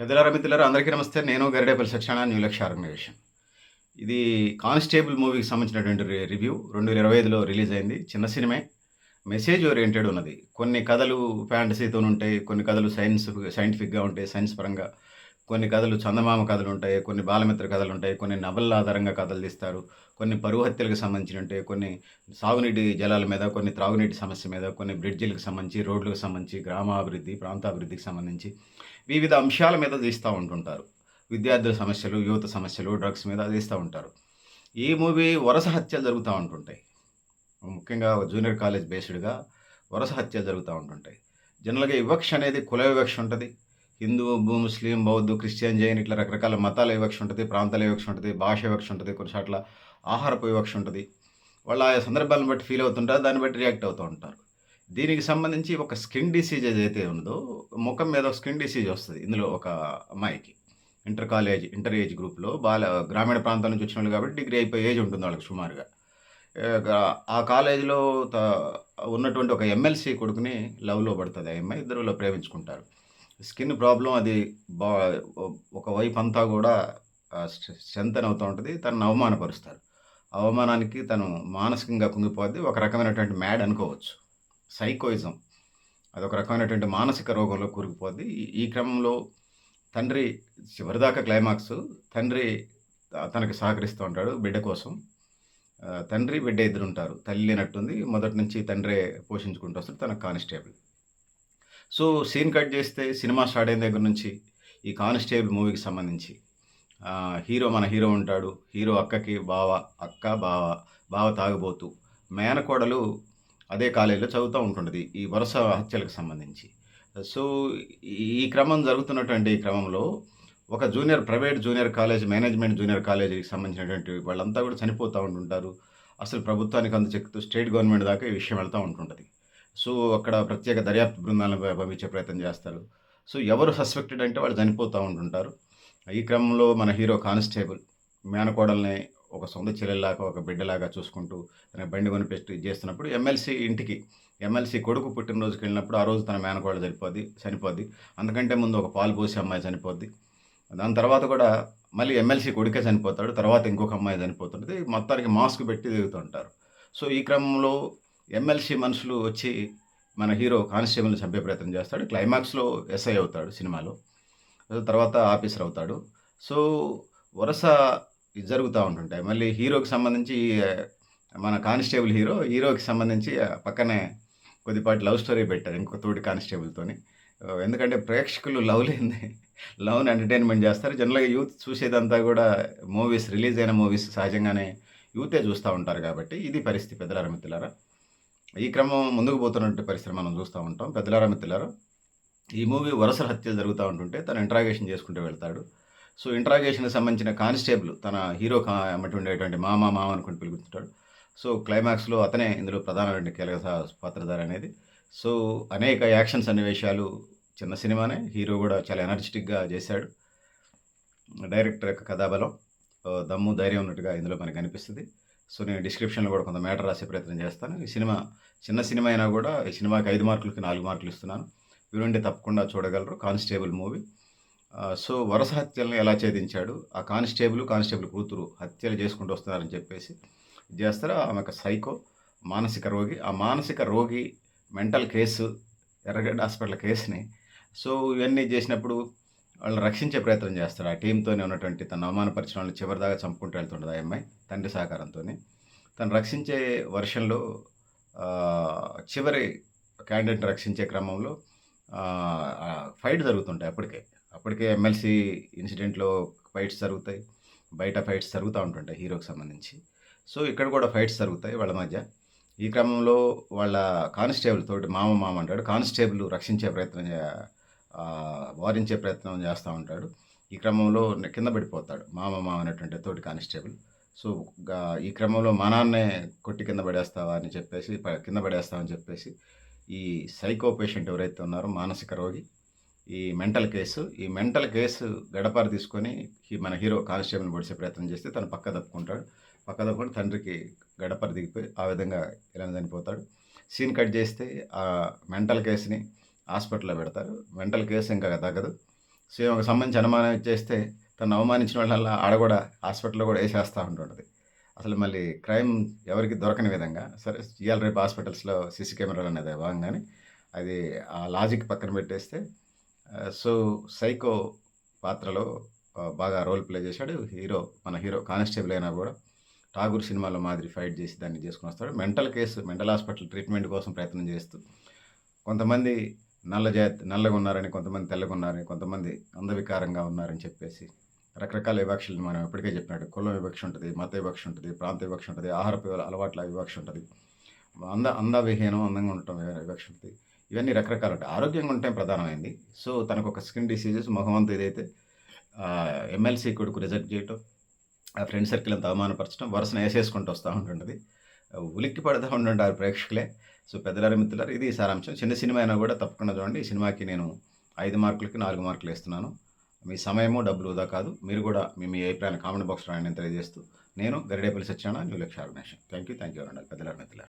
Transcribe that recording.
పెద్దలారా మిత్రులారా అందరికీ నమస్తే. నేను గరిడేపల్లి సత్యనారాయణ న్యూ లక్ష ఆర్గనైజేషన్. ఇది కానిస్టేబుల్ మూవీకి సంబంధించినటువంటి రివ్యూ. రెండు వేల ఇరవై ఐదులో రిలీజ్ అయింది. చిన్న సినిమే. మెసేజ్ ఓరియంటెడ్ ఉన్నది. కొన్ని కథలు ఫ్యాంటసీతో ఉంటాయి కొన్ని కథలు సైన్స్ సైంటిఫిక్గా ఉంటాయి. సైన్స్ పరంగా కొన్ని కథలు చందమామ కథలు ఉంటాయి కొన్ని బాలమిత్ర కథలు ఉంటాయి కొన్ని నవల ఆధారంగా కథలు తీస్తారు కొన్ని పరువు హత్యలకు సంబంధించి ఉంటాయి కొన్ని సాగునీటి జలాల మీద కొన్ని త్రాగునీటి సమస్య మీద కొన్ని బ్రిడ్జిలకు సంబంధించి రోడ్లకు సంబంధించి గ్రామాభివృద్ధి ప్రాంతాభివృద్ధికి సంబంధించి వివిధ అంశాల మీద తీస్తూ ఉంటుంటారు. విద్యార్థుల సమస్యలు యువత సమస్యలు డ్రగ్స్ మీద తీస్తూ ఉంటారు. ఈ మూవీ వరుస హత్యలు జరుగుతూ ఉంటుంటాయి. ముఖ్యంగా జూనియర్ కాలేజ్ బేస్డ్గా వరుస హత్యలు జరుగుతూ ఉంటుంటాయి. జనరల్గా వివక్ష అనేది కుల వివక్ష ఉంటుంది. హిందూ బు- ముస్లిం బౌద్ధ క్రిస్టియన్ జైన్ ఇట్లా రకరకాల మతాల వివక్ష ఉంటుంది ప్రాంతాల వివక్ష ఉంటుంది భాష వివక్ష ఉంటుంది కొన్నిసార్లు ఆహారపు వివక్ష ఉంటుంది. వాళ్ళ ఆ సందర్భాలను బట్టి ఫీల్ అవుతుంటారు దాన్ని బట్టి రియాక్ట్ అవుతూ ఉంటారు. దీనికి సంబంధించి ఒక స్కిన్ డిసీజ్ ఏదైతే ఉందో ముఖం మీద ఒక స్కిన్ డిసీజ్ వస్తుంది ఇందులో ఒక అమ్మాయికి. ఇంటర్ కాలేజ్ ఇంటర్ ఏజ్ గ్రూప్లో బాల గ్రామీణ ప్రాంతాల నుంచి వచ్చిన వాళ్ళు కాబట్టి డిగ్రీ అయిపోయే ఏజ్ ఉంటుంది వాళ్ళకి సుమారుగా. ఆ కాలేజీలో త- ఉన్నటువంటి ఒక ఎమ్మెల్సీ కొడుకుని లవ్లో పడుతుంది ఆ అమ్మాయి ఇద్దరులో ప్రేమించుకుంటారు. స్కిన్ ప్రాబ్లం అది బా ఒక వైపు అంతా కూడా స్ట్రెంతన్ అవుతూ ఉంటుంది. తనను అవమానపరుస్తారు. అవమానానికి తను మానసికంగా కుంగిపోద్ది. ఒక రకమైనటువంటి మ్యాడ్ అనుకోవచ్చు. సైకోయిజం. అదొక రకమైనటువంటి మానసిక రోగంలో కూరుకుపోద్ది. ఈ- క్రమంలో తండ్రి చివరిదాకా క్లైమాక్స్. తండ్రి తనకి సహకరిస్తూ ఉంటాడు బిడ్డ కోసం. తండ్రి బిడ్డ ఇద్దరు ఉంటారు తల్లి లేనట్టుంది. మొదటి నుంచి తండ్రే పోషించుకుంటూ వస్తారు తన కానిస్టేబుల్. సో సీన్ కట్ చేస్తే సినిమా స్టార్ట్ అయిన దగ్గర నుంచి ఈ కానిస్టేబుల్ మూవీకి సంబంధించి హీరో మన హీరో ఉంటాడు హీరో అక్కకి బావ అక్క బావ బావ తాగబోతూ మేనకోడలు అదే కాలేజీలో చదువుతూ ఉంటుంటుంది ఈ వరుస హత్యలకు సంబంధించి. సో ఈ క్రమం జరుగుతున్నటువంటి ఈ క్రమంలో ఒక junior private junior college management junior కాలేజీకి సంబంధించినటువంటి వాళ్ళంతా కూడా చనిపోతూ ఉంటుంటారు. అసలు ప్రభుత్వానికి అంత చెక్తూ స్టేట్ గవర్నమెంట్ దాకా ఈ విషయం వెళ్తూ ఉంటుంటుంది. సో అక్కడ ప్రత్యేక దర్యాప్తు బృందాలను పంపించే ప్రయత్నం చేస్తారు. సో ఎవరు సస్పెక్టెడ్ అంటే వాళ్ళు చనిపోతూ ఉంటుంటారు. ఈ క్రమంలో మన హీరో కానిస్టేబుల్ మేనకోడల్ని ఒక సొంత చెల్లెల్లాగా ఒక బిడ్డలాగా చూసుకుంటూ తన బండి కొనిపెట్టి చేస్తున్నప్పుడు ఎమ్మెల్సీ ఇంటికి ఎమ్మెల్సీ కొడుకు పుట్టినరోజుకి వెళ్ళినప్పుడు ఆ రోజు తన మేనకోడలు చనిపోద్ది చనిపోద్ది. అందుకంటే ముందు ఒక పాలు పోసే అమ్మాయి చనిపోద్ది. దాని తర్వాత కూడా మళ్ళీ ఎమ్మెల్సీ కొడుకే చనిపోతాడు. తర్వాత ఇంకొక అమ్మాయి చనిపోతుంటుంది. మొత్తానికి మాస్క్ పెట్టి తిరుగుతుంటారు. సో ఈ క్రమంలో ఎమ్మెల్సీ మనుషులు వచ్చి మన హీరో కానిస్టేబుల్ని చంపే ప్రయత్నం చేస్తాడు క్లైమాక్స్లో ఎస్ఐ అవుతాడు సినిమాలో తర్వాత ఆఫీసర్ అవుతాడు. సో వరుస ఇది జరుగుతూ ఉంటుంటాయి. మళ్ళీ హీరోకి సంబంధించి మన కానిస్టేబుల్ హీరో హీరోకి సంబంధించి పక్కనే కొద్దిపాటి లవ్ స్టోరీ పెట్టారు ఇంకొక తోటి కానిస్టేబుల్తోని. ఎందుకంటే ప్రేక్షకులు లవ్ లేని లవ్ని ఎంటర్టైన్మెంట్ చేస్తారు. జనరల్గా యూత్ చూసేదంతా కూడా మూవీస్ రిలీజ్ అయిన మూవీస్ సహజంగానే యూతే చూస్తూ ఉంటారు కాబట్టి ఇది పరిస్థితి పెద్దలారా మిత్రులారా. ఈ క్రమం ముందుకు పోతున్నటువంటి పరిస్థితి మనం చూస్తూ ఉంటాం. పెద్దలారా మిత్రులారా ఈ మూవీ వరుస హత్యలు జరుగుతూ ఉంటుంటే తను ఇంట్రాగేషన్ చేసుకుంటూ వెళ్తాడు. సో ఇంట్రాగేషన్కి సంబంధించిన కానిస్టేబుల్ తన హీరో కా అమ్మటి ఉండేటువంటి మామ మామ అనుకుని పిలుపుతుంటాడు సో క్లైమాక్స్లో అతనే ఇందులో ప్రధానమైన కీలక సా- పాత్రధారి అనేది. సో అనేక యాక్షన్ సన్నివేశాలు చిన్న సినిమానే హీరో కూడా చాలా ఎనర్జెటిక్గా చేశాడు. డైరెక్టర్ యొక్క కథాబలం దమ్ము ధైర్యం ఉన్నట్టుగా ఇందులో మనకు అనిపిస్తుంది. సో నేను డిస్క్రిప్షన్లో కూడా కొంత మ్యాటర్ రాసే ప్రయత్నం చేస్తాను. ఈ సినిమా చిన్న సినిమా అయినా కూడా ఈ సినిమాకి ఐదు మార్కులకి నాలుగు మార్కులు ఇస్తున్నాను. వీరుంటే తప్పకుండా చూడగలరు. Constable movie. సో వరుస హత్యలను ఎలా ఛేదించాడు? ఆ కానిస్టేబుల్ కానిస్టేబుల్ కూతురు హత్యలు చేసుకుంటూ వస్తున్నారని చెప్పేసి ఇది ఆమె ఒక సైకో మానసిక రోగి. ఆ మానసిక రోగి మెంటల్ కేసు ఎర్రగడ్డ హాస్పిటల్ కేసుని. సో ఇవన్నీ చేసినప్పుడు వాళ్ళు రక్షించే ప్రయత్నం చేస్తాడు. ఆ టీంతోనే ఉన్నటువంటి తన అవమానపరిచిన వాళ్ళని చివరిదాకా చంపుకుంటూ వెళ్తుంటుంది ఆ అమ్మాయి తండ్రి సహకారంతో తను రక్షించే వర్షంలో చివరి క్యాండిడేట్ని రక్షించే క్రమంలో ఫైట్ జరుగుతుంటాయి అప్పటికే. అప్పటికే ఎమ్మెల్సీ ఇన్సిడెంట్లో ఫైట్స్ జరుగుతాయి. బయట ఫైట్స్ జరుగుతూ ఉంటుంటాయి హీరోకి సంబంధించి. సో ఇక్కడ కూడా ఫైట్స్ జరుగుతాయి వాళ్ళ మధ్య. ఈ క్రమంలో వాళ్ళ కానిస్టేబుల్ తోటి మామ మామ అంటాడు. కానిస్టేబుల్ రక్షించే ప్రయత్నం చే- వారించే ప్రయత్నం చేస్తూ ఉంటాడు. ఈ క్రమంలో కింద పడిపోతాడు మామ మామ అనేటువంటి తోటి కానిస్టేబుల్. సో ఈ క్రమంలో మా నాన్నే కొట్టి కింద పడేస్తావా అని చెప్పేసి కింద పడేస్తావని చెప్పేసి ఈ సైకో పేషెంట్ ఎవరైతే ఉన్నారో మానసిక రోగి ఈ మెంటల్ కేసు ఈ మెంటల్ కేసు గడపారు తీసుకొని మన హీరో కానిస్టేబుల్ని పొడిచే ప్రయత్నం చేస్తే తను పక్క తప్పుకుంటాడు. పక్క తప్పుకొని తండ్రికి గడపర దిగిపోయి ఆ విధంగా ఇలా చనిపోతాడు సీన్ కట్ చేస్తే ఆ మెంటల్ కేసుని హాస్పిటల్లో పెడతారు. మెంటల్ కేసు ఇంకా తగ్గదు. సో ఒక సంబంధించి అనుమానం చేస్తే తను అవమానించిన వాళ్ళ ఆడ కూడా హాస్పిటల్లో కూడా వేసేస్తూ ఉంటుంటుంది. అసలు మళ్ళీ క్రైమ్ ఎవరికి దొరకని విధంగా సరే ఇవాళ రేపు హాస్పిటల్స్లో సీసీ కెమెరాలు అనేది భాగంగానే అది ఆ లాజిక్ పక్కన పెట్టేస్తే సో సైకో పాత్రలో బాగా రోల్ ప్లే చేశాడు. హీరో మన హీరో కానిస్టేబుల్ అయినా కూడా ఠాగూర్ సినిమాలో మాదిరి ఫైట్ చేసి దాన్ని చేసుకుని వస్తాడు. Mental case mental hospital treatment కోసం ప్రయత్నం చేస్తూ కొంతమంది నల్ల జా నల్లగా ఉన్నారని కొంతమంది తెల్లగా ఉన్నారని కొంతమంది అందవికారంగా ఉన్నారని చెప్పేసి రకరకాల వివక్షలు మనం ఎప్పటికే చెప్పినట్టు కులం వివక్ష ఉంటుంది మత వివక్ష ఉంటుంది ప్రాంత వివక్ష ఉంటుంది ఆహారపు అలవాట్ల వివక్ష ఉంటుంది. అంద అందవిహీనం అందంగా ఉండటం వివక్ష ఉంటుంది. ఇవన్నీ రకరకాలు ఉంటాయి. ఆరోగ్యంగా ఉంటే ప్రధానమైంది. సో తనకు ఒక స్కిన్ డిసీజెస్ మొహమంతా ఏదైతే ఎమ్మెల్సీ కొడుకు రిజెక్ట్ చేయటం ఆ ఫ్రెండ్ సర్కిల్ అంతా అవమానపరచడం వరుసను వేసేసుకుంటూ వస్తూ ఉంటుంటుంది. ఉలిక్కి పడతా ఉండుంటారు ప్రేక్షకులే. సో పెద్దలారి మిత్రులారు ఇది సారాంశం. చిన్న సినిమా అయినా కూడా తప్పకుండా చూడండి. ఈ సినిమాకి నేను ఐదు మార్కులకి నాలుగు మార్కులు వేస్తున్నాను. మీ సమయము డబ్బులు వృధా కాదు. మీరు కూడా మీ మీ అభిప్రాయాన్ని కామెంట్ బాక్స్లో రాయని తెలియజేస్తూ నేను Garidepalli Satyanarayana new Lakshya organization. Thank you thank you అనండి పెద్దలారి మిత్రులారు.